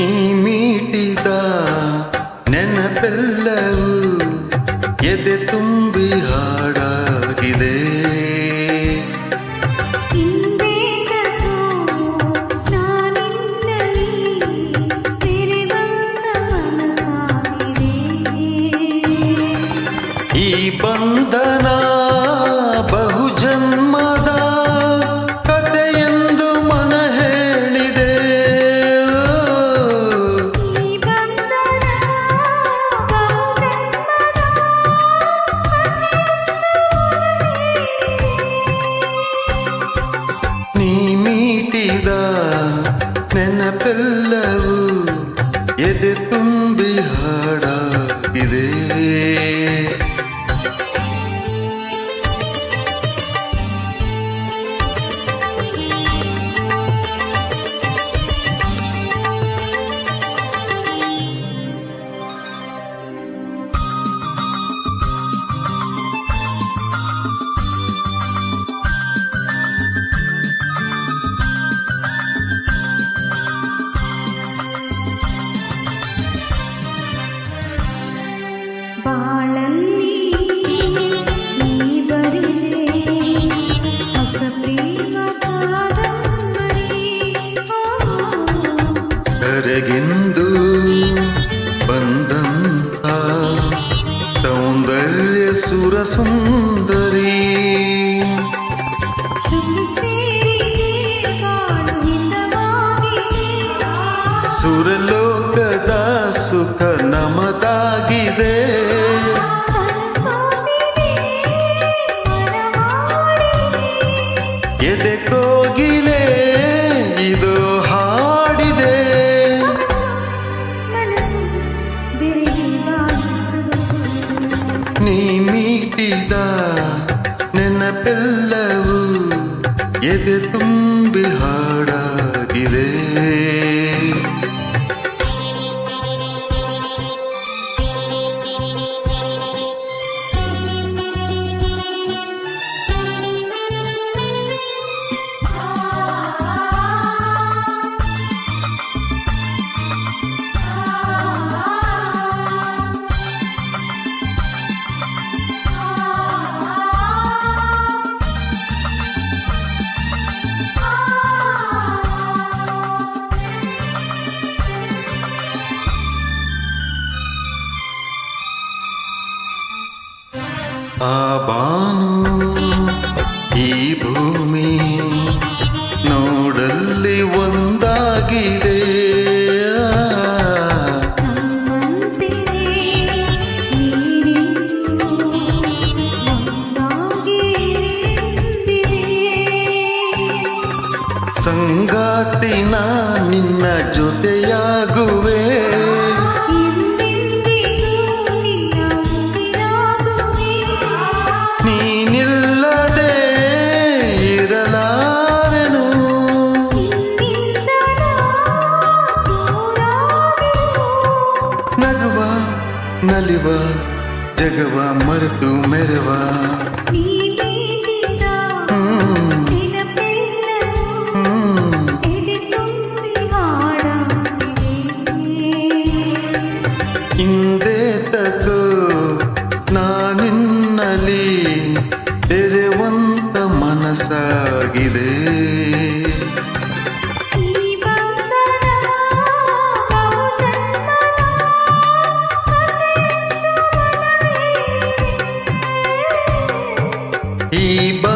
ನೀ ಮೀಟಿದ ನೆನಪೆಲ್ಲವೂ ಎದೆ ತುಂಬಿ ಹಾಡಾಗಿದೆ ಹಿಂದೇಕೋ ನಾನಿನ್ನಲಿ ತೆರೆವಂತ ಮನಸಾಗಿದೆ ಈ ಬಂಧನ ನೆನಪೆಲ್ಲವೂ ಎದೆ ತುಂಬಿ ಹಾಡಾಗಿದೆ ಕರಗೆಂದು ಬಂದಂತ ಸೌಂದರ್ಯ ಸುರಸುಂದರಿ ಸುರಲೋಕದ ಸುಖ ನಮದಾಗಿದೆ. ಮೀಟಿದ ನೆನಪೆಲ್ಲವೂ ಎದೆ ತುಂಬಿ ಹಾಡಾಗಿದೆ. ಬಾನು ಈ ಭೂಮಿ ನೋಡಲ್ಲಿ ಒಂದಾಗಿದೆ. ಸಂಗಾತಿನ ನಿನ್ನ ಜೊತೆಯಾಗುವೆ ನಲಿವ ಜಗವ ಮರೆತು ಮೆರವ ನೀ. ಹಿಂದೆ ತಗೋ ನಾನಿನ್ನಲಿ ತೆರೆವಂತ ಮನಸ್ಸಾಗಿದೆ ಶ್ರೀ ಬ